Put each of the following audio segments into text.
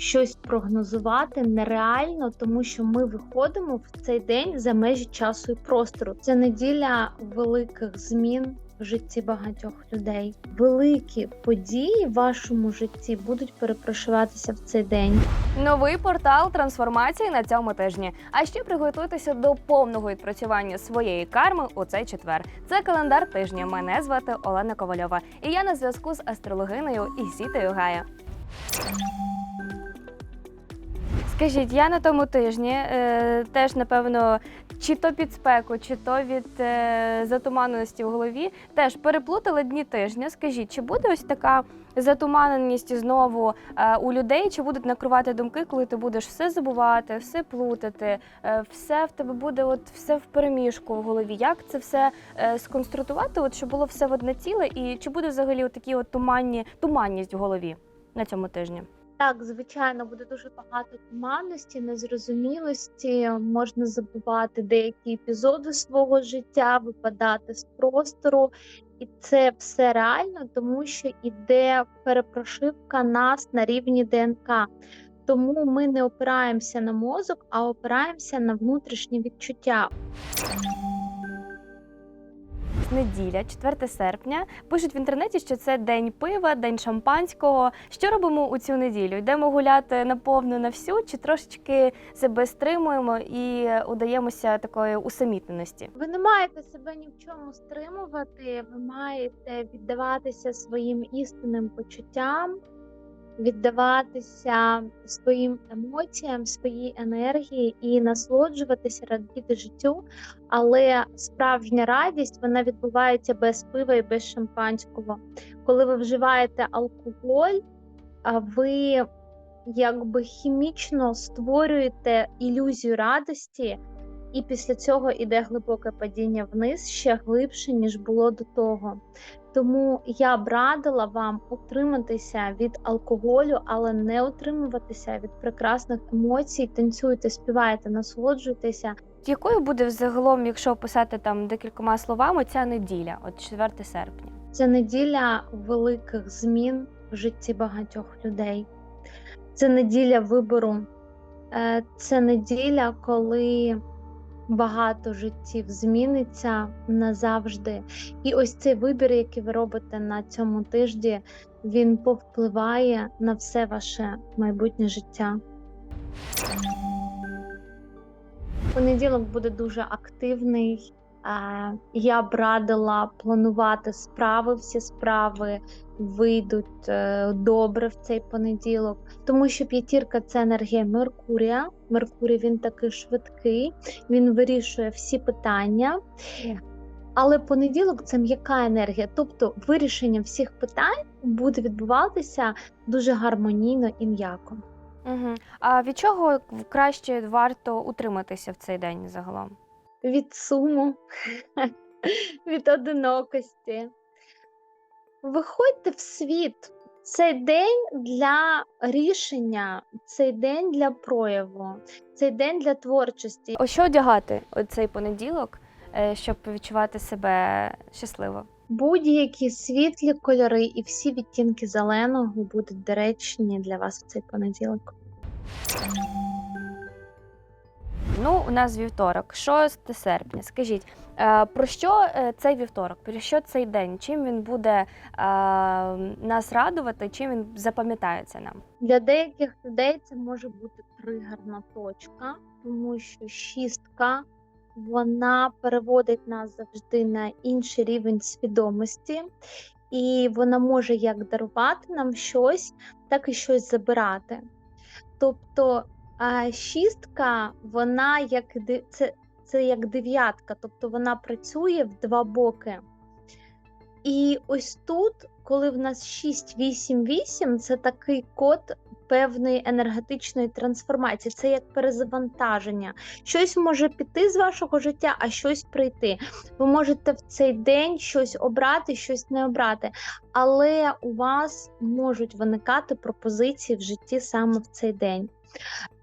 щось прогнозувати нереально, тому що ми виходимо в цей день за межі часу і простору. Це неділя великих змін в житті багатьох людей. Великі події в вашому житті будуть перепрошуватися в цей день. Новий портал трансформації на цьому тижні. А ще приготуйтеся до повного відпрацювання своєї карми у цей четвер. Це календар тижня. Мене звати Олена Ковальова, і я на зв'язку з астрологинею Ісітою Гая. Скажіть, я на тому тижні е, теж напевно чи то під спеку, чи то від е, затуманеності в голові, теж переплутала дні тижня. Скажіть, чи буде ось така затуманеність знову е, у людей, чи будуть накривати думки, коли ти будеш все забувати, все плутати, е, все в тебе буде, от все в переміжку в голові. Як це все е, сконструктувати, от щоб було все в одне ціле, і чи буде взагалі от такі от туманні туманність в голові на цьому тижні? Так, звичайно, буде дуже багато туманності, незрозумілості. Можна забувати деякі епізоди свого життя, випадати з простору, і це все реально, тому що іде перепрошивка нас на рівні ДНК. Тому ми не опираємося на мозок, а опираємося на внутрішні відчуття. Неділя, 4 серпня. Пишуть в інтернеті, що це день пива, день шампанського. Що робимо у цю неділю? Йдемо гуляти наповну на всю, чи трошечки себе стримуємо і удаємося такої усамітненості? Ви не маєте себе ні в чому стримувати, ви маєте віддаватися своїм істинним почуттям, віддаватися своїм емоціям, своїй енергії і насолоджуватися, радіти життю. Але справжня радість вона відбувається без пива і без шампанського. Коли ви вживаєте алкоголь, ви якби хімічно створюєте ілюзію радості, і після цього іде глибоке падіння вниз ще глибше, ніж було до того. Тому я б радила вам утриматися від алкоголю, але не утримуватися від прекрасних емоцій. Танцюйте, співайте, насолоджуйтеся. Якою буде взагалом, якщо описати там декількома словами, ця неділя, от 4 серпня? Це неділя великих змін в житті багатьох людей. Це неділя вибору. Е, Це неділя, коли багато життів зміниться назавжди. І ось цей вибір, який ви робите на цьому тижні, він повпливає на все ваше майбутнє життя. Понеділок буде дуже активний. Я б радила планувати справи, всі справи вийдуть е, добре в цей понеділок, тому що п'ятірка це енергія Меркурія. Меркурій він такий швидкий, він вирішує всі питання. Але понеділок це м'яка енергія, тобто вирішення всіх питань буде відбуватися дуже гармонійно і м'яко. Угу. А від чого краще варто утриматися в цей день загалом? Від суму, від одинокості. Виходьте в світ. Цей день для рішення, цей день для прояву, цей день для творчості. О що одягати оцей понеділок, е, щоб відчувати себе щасливо? Будь-які світлі кольори і всі відтінки зеленого будуть доречні для вас в цей понеділок. Ну, у нас вівторок, 6 серпня. Скажіть, е, про що е, цей вівторок? Про що цей день? Чим він буде е, нас радувати? Чим він запам'ятається нам? Для деяких людей це може бути тригерна точка, тому що шістка вона переводить нас завжди на інший рівень свідомості, і вона може як дарувати нам щось, так і щось забирати. Тобто шістка, вона як це, це як дев'ятка, тобто вона працює в два боки. І ось тут, коли в нас 6, 8, 8, це такий код певної енергетичної трансформації, це як перезавантаження. Щось може піти з вашого життя, а щось прийти. Ви можете в цей день щось обрати, щось не обрати, але у вас можуть виникати пропозиції в житті саме в цей день.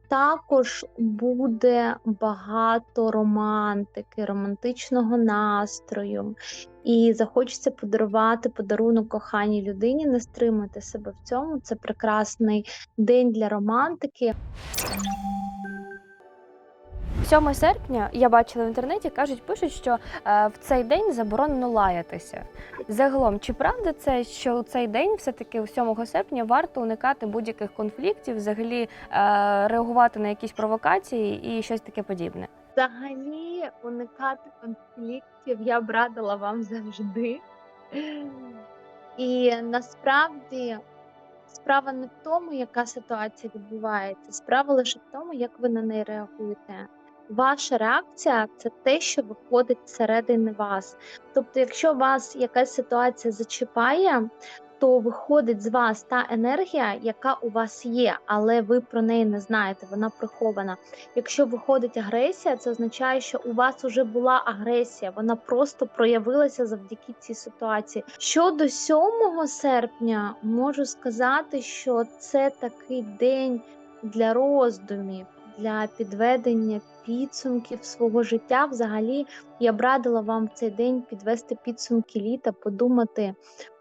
Також буде багато романтики, романтичного настрою, і захочеться подарувати подарунок коханій людині. Не стримати себе в цьому. Це прекрасний день для романтики. 7 серпня я бачила в інтернеті, кажуть, пишуть, що е, в цей день заборонено лаятися. Загалом, чи правда це, що у цей день, все-таки у 7 серпня, варто уникати будь-яких конфліктів, взагалі е, реагувати на якісь провокації і щось таке подібне? Взагалі, уникати конфліктів я б радила вам завжди. І насправді справа не в тому, яка ситуація відбувається, справа лише в тому, як ви на неї реагуєте. Ваша реакція це те, що виходить зсередини вас. Тобто, якщо вас якась ситуація зачіпає, то виходить з вас та енергія, яка у вас є, але ви про неї не знаєте, вона прихована. Якщо виходить агресія, це означає, що у вас вже була агресія, вона просто проявилася завдяки цій ситуації. Щодо 7 серпня, можу сказати, що це такий день для роздумів, для підведення підсумків свого життя. Взагалі, я б радила вам в цей день підвести підсумки літа, подумати.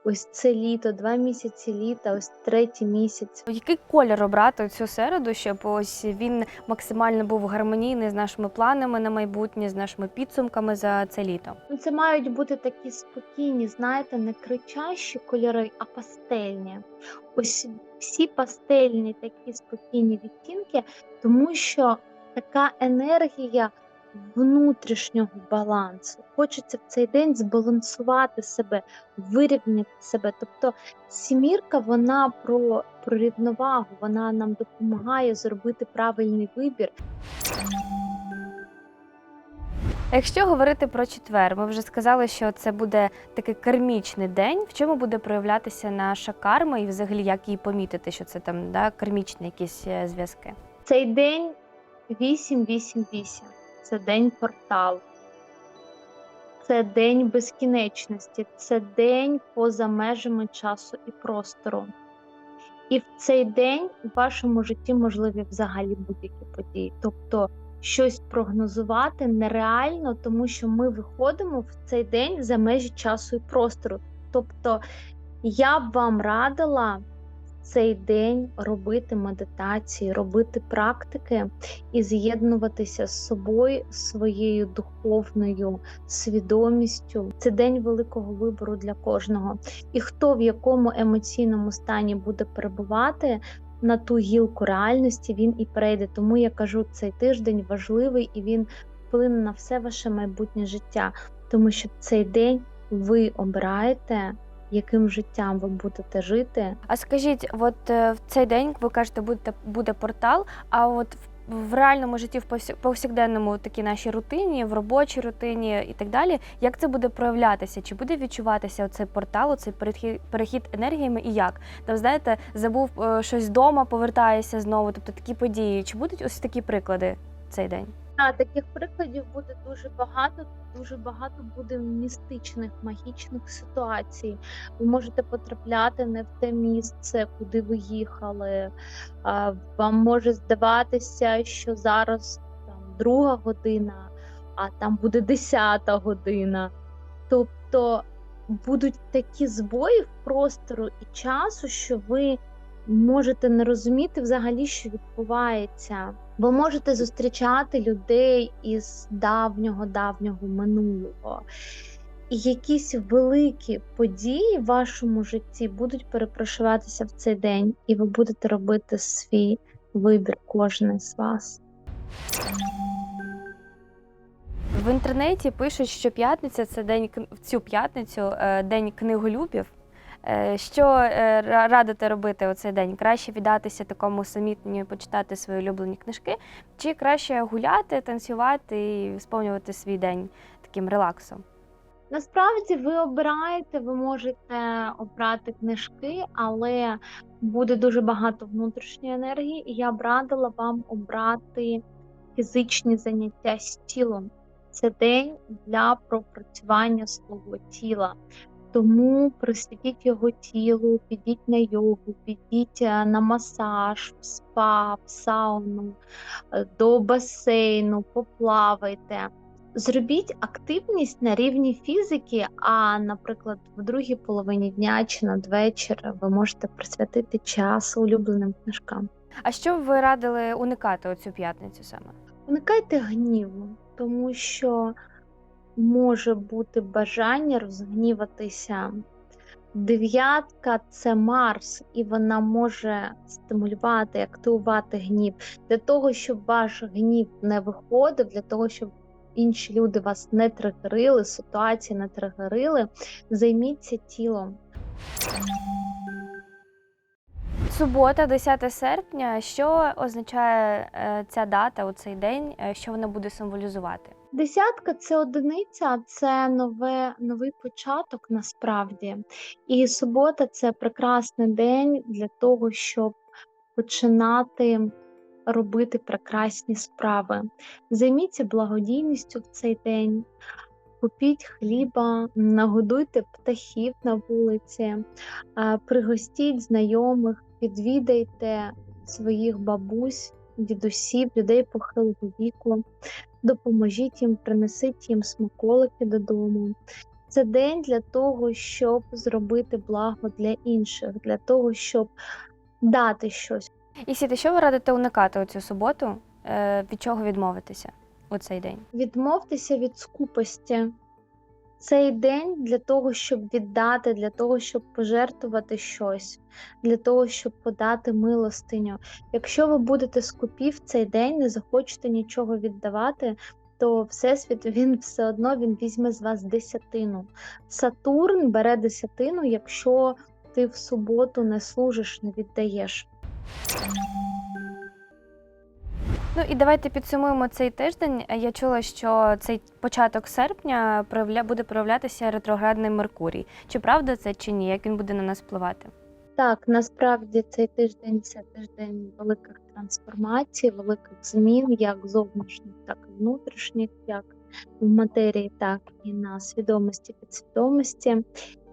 Ось це літо, два місяці літа, ось третій місяць. Який колір обрати цю середу, щоб ось він максимально був гармонійний з нашими планами на майбутнє, з нашими підсумками за це літо? Ну, це мають бути такі спокійні, знаєте, не кричащі кольори, а пастельні. Ось всі пастельні такі спокійні відтінки, тому що така енергія внутрішнього балансу. Хочеться в цей день збалансувати себе, вирівняти себе. Тобто сімірка вона про, про рівновагу, вона нам допомагає зробити правильний вибір. Якщо говорити про четвер, ми вже сказали, що це буде такий кармічний день. В чому буде проявлятися наша карма, і взагалі як її помітити, що це там да, кармічні якісь е, зв'язки? Цей день 888. Це день порталу. Це день безкінечності, це день поза межами часу і простору. І в цей день у вашому житті можливі взагалі будь-які події. Тобто щось прогнозувати нереально, тому що ми виходимо в цей день за межі часу і простору. Тобто я б вам радила цей день робити медитації, робити практики і з'єднуватися з собою, своєю духовною свідомістю. Це день великого вибору для кожного. І хто в якому емоційному стані буде перебувати. На ту гілку реальності він і перейде. Тому я кажу, цей тиждень важливий і він вплине на все ваше майбутнє життя, тому що цей день ви обираєте яким життям ви будете жити. А скажіть, от е, в цей день ви кажете, буде буде портал. А от в, в реальному житті, в повсякденному такій нашій рутині, в робочій рутині і так далі, як це буде проявлятися? Чи буде відчуватися цей портал, цей перехід, перехід енергіями і як? Там знаєте, забув е, щось вдома, повертаєшся знову. Тобто такі події. Чи будуть ось такі приклади цей день? Так, таких прикладів буде дуже багато. Дуже багато буде містичних магічних ситуацій. Ви можете потрапляти не в те місце, куди ви їхали. Вам може здаватися, що зараз там друга година, а там буде десята година. Тобто будуть такі збої в простору і часу, що ви можете не розуміти взагалі, що відбувається. Ви можете зустрічати людей із давнього давнього минулого. І якісь великі події в вашому житті будуть перепрошуватися в цей день, і ви будете робити свій вибір, кожен з вас. В інтернеті пишуть, що п'ятниця це день в цю п'ятницю, е, день книголюбів. Е, що е, радите робити у цей день? Краще віддатися такому самітню, почитати свої улюблені книжки, чи краще гуляти, танцювати і сповнювати свій день таким релаксом? Насправді ви обираєте, ви можете обрати книжки, але буде дуже багато внутрішньої енергії, і я б радила вам обрати фізичні заняття з тілом. Це день для пропрацювання свого тіла. Тому присвятіть його тілу, підіть на йогу, підіть е, на масаж, в спа, в сауну, е, до басейну, поплавайте. Зробіть активність на рівні фізики, а, наприклад, в другій половині дня чи надвечір ви можете присвятити час улюбленим книжкам. А що б ви радили уникати оцю п'ятницю саме? Уникайте гніву, тому що може бути бажання розгніватися. Дев'ятка це Марс, і вона може стимулювати, активувати гнів для того, щоб ваш гнів не виходив, для того, щоб інші люди вас не тригерили, ситуації не тригерили. Займіться тілом. Субота, 10 серпня. Що означає е, ця дата у цей день? Е, Що вона буде символізувати? Десятка це одиниця, це нове, новий початок насправді. І субота це прекрасний день для того, щоб починати робити прекрасні справи. Займіться благодійністю в цей день, купіть хліба, нагодуйте птахів на вулиці, пригостіть знайомих, відвідайте своїх бабусь, дідусів, людей похилого віку допоможіть їм, принесіть їм смаколики додому. Це день для того, щоб зробити благо для інших, для того, щоб дати щось. І Сіти, що ви радите уникати у цю суботу? Е, Від чого відмовитися у цей день? Відмовтеся від скупості. Цей день для того, щоб віддати, для того, щоб пожертвувати щось, для того, щоб подати милостиню. Якщо ви будете скупі в цей день, не захочете нічого віддавати, то Всесвіт він все одно він візьме з вас десятину. Сатурн бере десятину, якщо ти в суботу не служиш, не віддаєш. Ну і давайте підсумуємо цей тиждень. Е, Я чула, що цей початок серпня проявля... буде проявлятися ретроградний Меркурій. Чи правда це чи ні? Як він буде на нас впливати? Так, насправді цей тиждень це тиждень великих трансформацій, великих змін, як зовнішніх, так і внутрішніх, як в матерії, так і на свідомості, підсвідомості,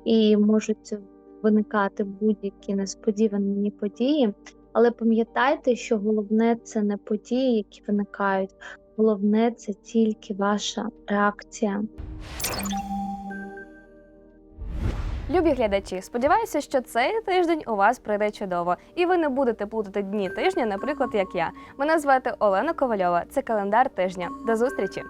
і можуть виникати будь-які несподівані події. Але пам'ятайте, що головне це не події, які виникають, головне це тільки ваша реакція. Любі глядачі, сподіваюся, що цей тиждень у вас пройде чудово, і ви не будете плутати дні тижня, наприклад, як я. Мене звати Олена Ковальова. Це календар тижня. До зустрічі!